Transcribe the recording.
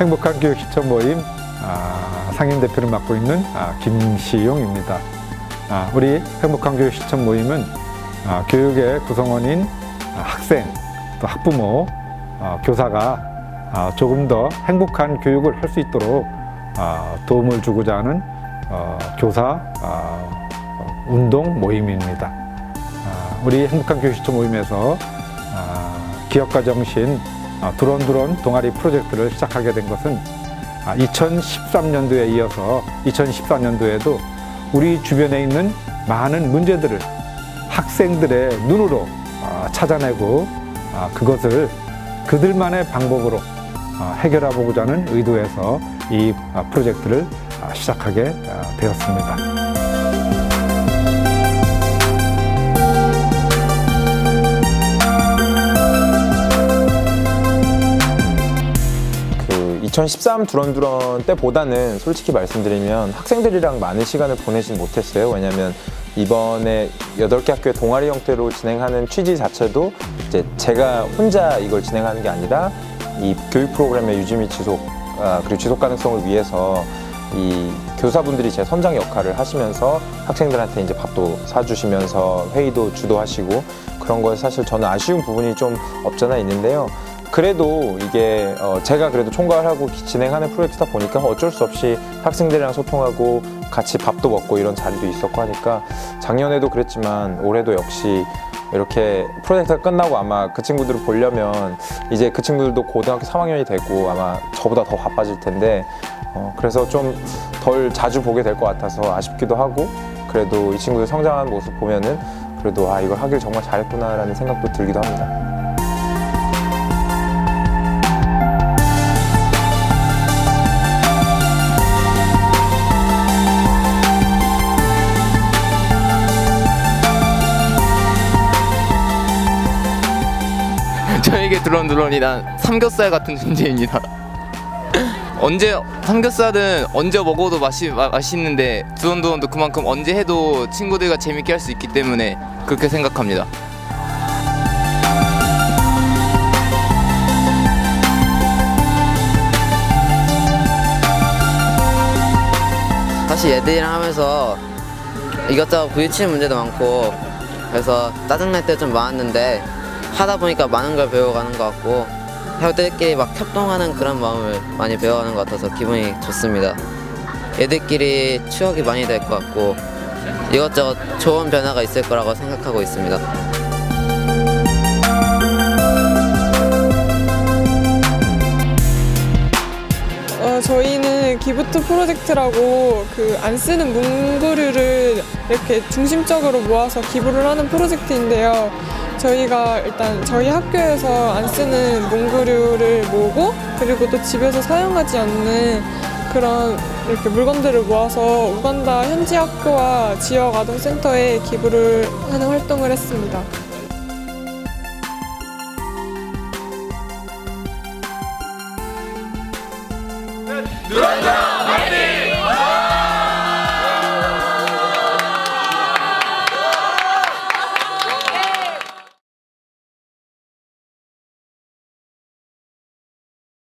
행복한 교육 실천 모임 아, 상임 대표를 맡고 있는 아, 김시용입니다. 아, 우리 행복한 교육 실천 모임은 아, 교육의 구성원인 아, 학생 또 학부모 어, 교사가 아, 조금 더 행복한 교육을 할 수 있도록 아, 도움을 주고자 하는 어, 교사 아, 어, 운동 모임입니다. 아, 우리 행복한 교육 실천 모임에서 아, 기업가 정신 아, 두런두런 동아리 프로젝트를 시작하게 된 것은 2013년도에 이어서 2014년도에도 우리 주변에 있는 많은 문제들을 학생들의 눈으로 아, 찾아내고 아, 그것을 그들만의 방법으로 아, 해결해보고자 하는 의도에서 이 프로젝트를 시작하게 되었습니다. 2013 두런두런 때보다는 솔직히 말씀드리면 학생들이랑 많은 시간을 보내진 못했어요. 왜냐하면 이번에 8개 학교의 동아리 형태로 진행하는 취지 자체도 이제 제가 혼자 이걸 진행하는 게 아니라 이 교육 프로그램의 유지 및 지속 아, 그리고 지속 가능성을 위해서 이 교사분들이 제 선장 역할을 하시면서 학생들한테 이제 밥도 사주시면서 회의도 주도하시고 그런 거에 사실 저는 아쉬운 부분이 좀 없잖아 있는데요. 그래도 이게 어 제가 그래도 총괄 하고 진행하는 프로젝트다 보니까 어쩔 수 없이 학생들이랑 소통하고 같이 밥도 먹고 이런 자리도 있었고 하니까 작년에도 그랬지만 올해도 역시 이렇게 프로젝트가 끝나고 아마 그 친구들을 보려면 이제 그 친구들도 고등학교 3학년이 되고 아마 저보다 더 바빠질 텐데 어 그래서 좀 덜 자주 보게 될 것 같아서 아쉽기도 하고 그래도 이 친구들 성장한 모습 보면은 그래도 아 이걸 하길 정말 잘했구나라는 생각도 들기도 합니다. 드론드론이 난 삼겹살 같은 존재입니다. 언제 삼겹살은 언제 먹어도 맛이 맛있는데 드론드론도 그만큼 언제 해도 친구들과 재밌게 할 수 있기 때문에 그렇게 생각합니다. 사실 얘들이랑 하면서 이것저것 부딪히는 문제도 많고 그래서 짜증날 때 좀 많았는데 하다 보니까 많은 걸 배워가는 것 같고 형들끼리 막 협동하는 그런 마음을 많이 배워가는 것 같아서 기분이 좋습니다. 얘들끼리 추억이 많이 될 것 같고 이것저것 좋은 변화가 있을 거라고 생각하고 있습니다. 어, 저희는 기부트 프로젝트라고 그 안 쓰는 문구류를 이렇게 중심적으로 모아서 기부를 하는 프로젝트인데요. 저희가 일단 저희 학교에서 안 쓰는 문구류를 모으고 그리고 또 집에서 사용하지 않는 그런 이렇게 물건들을 모아서 우간다 현지 학교와 지역 아동센터에 기부를 하는 활동을 했습니다. 네,